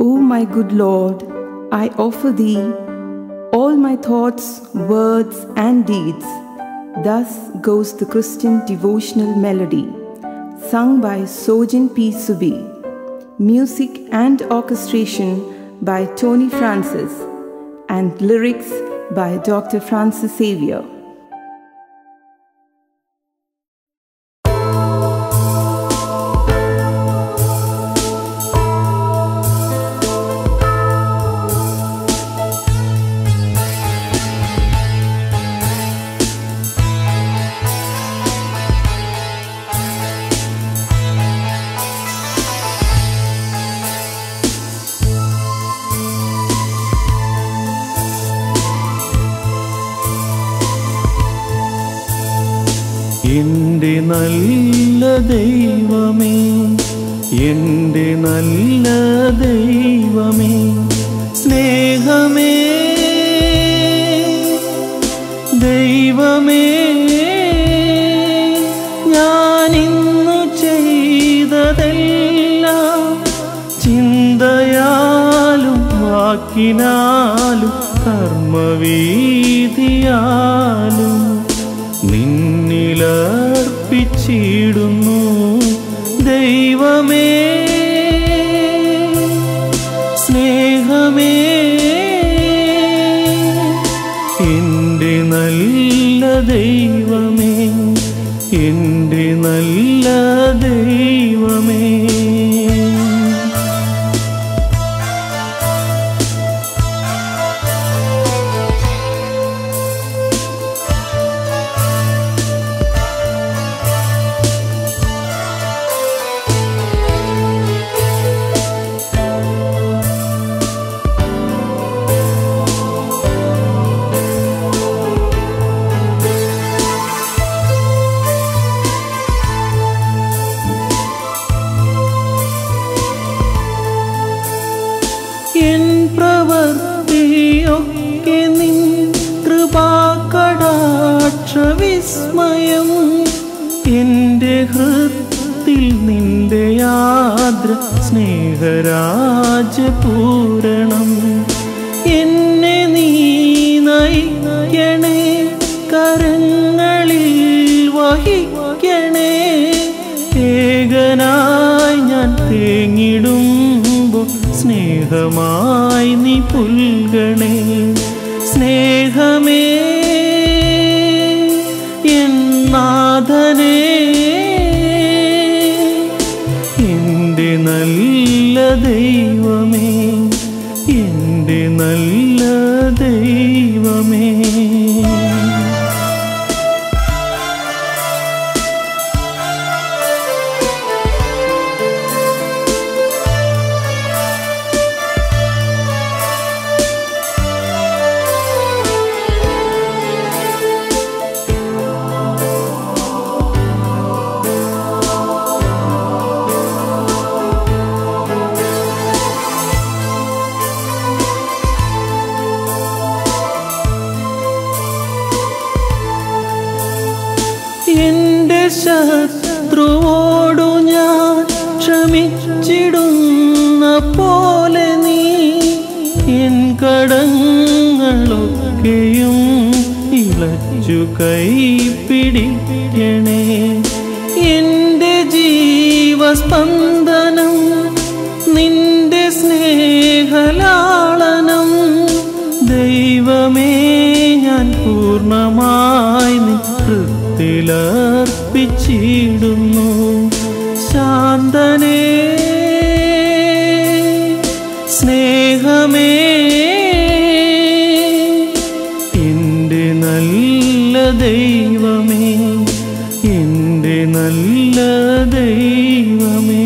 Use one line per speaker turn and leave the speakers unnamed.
O my good Lord, I offer thee all my thoughts, words, and deeds. Thus goes the Christian devotional melody, sung by Sojin P. Subi. Music and orchestration by Tony Francis, and lyrics by Dr. Francis Xavier.
എന്റെ നല്ല ദൈവമേ എന്റെ നല്ല ദൈവമേ സ്നേഹമേ ദൈവമേ ഞാൻ ഇന്നു ചെയ്തതെല്ലാം ചിന്തയാലും വാക്കിനാലും കർമ്മവീതിയാലും നിന്നിലർപ്പിച്ചിടുന്നു ദൈവമേ സ്നേഹമേ എന്റെ നല്ല ദൈവമേ എന്റെ നല്ല ദൈവമേ. ഹൃത്തിൽ നിന്റെ യാദ്ര സ്നേഹരാജപൂരണം. എന്നെ നീ നയിക്കണേ കരങ്ങളിൽ വഹിക്കണേ. ഏകനായി ഞാൻ തേങ്ങിടുമ്പോൾ സ്നേഹമായി നീ പുൽകണേ. സ്നേഹമേ എന്നാഥനേ എന്റെ എന്റെ ശത്രുവോടു ഞാൻ ക്ഷമിച്ചിടുന്ന പോലെ നീ എൻ കടങ്ങളൊക്കെയും ഇളച്ചു കൈ പിടിക്കണേ എന്റെ ജീവസ്പന്ദനം നിത്യത്തിലർപ്പിച്ചിടുന്നു ശാന്തനേ സ്നേഹമേ എന്റെ നല്ല ദൈവമേ എന്റെ നല്ല ദൈവമേ.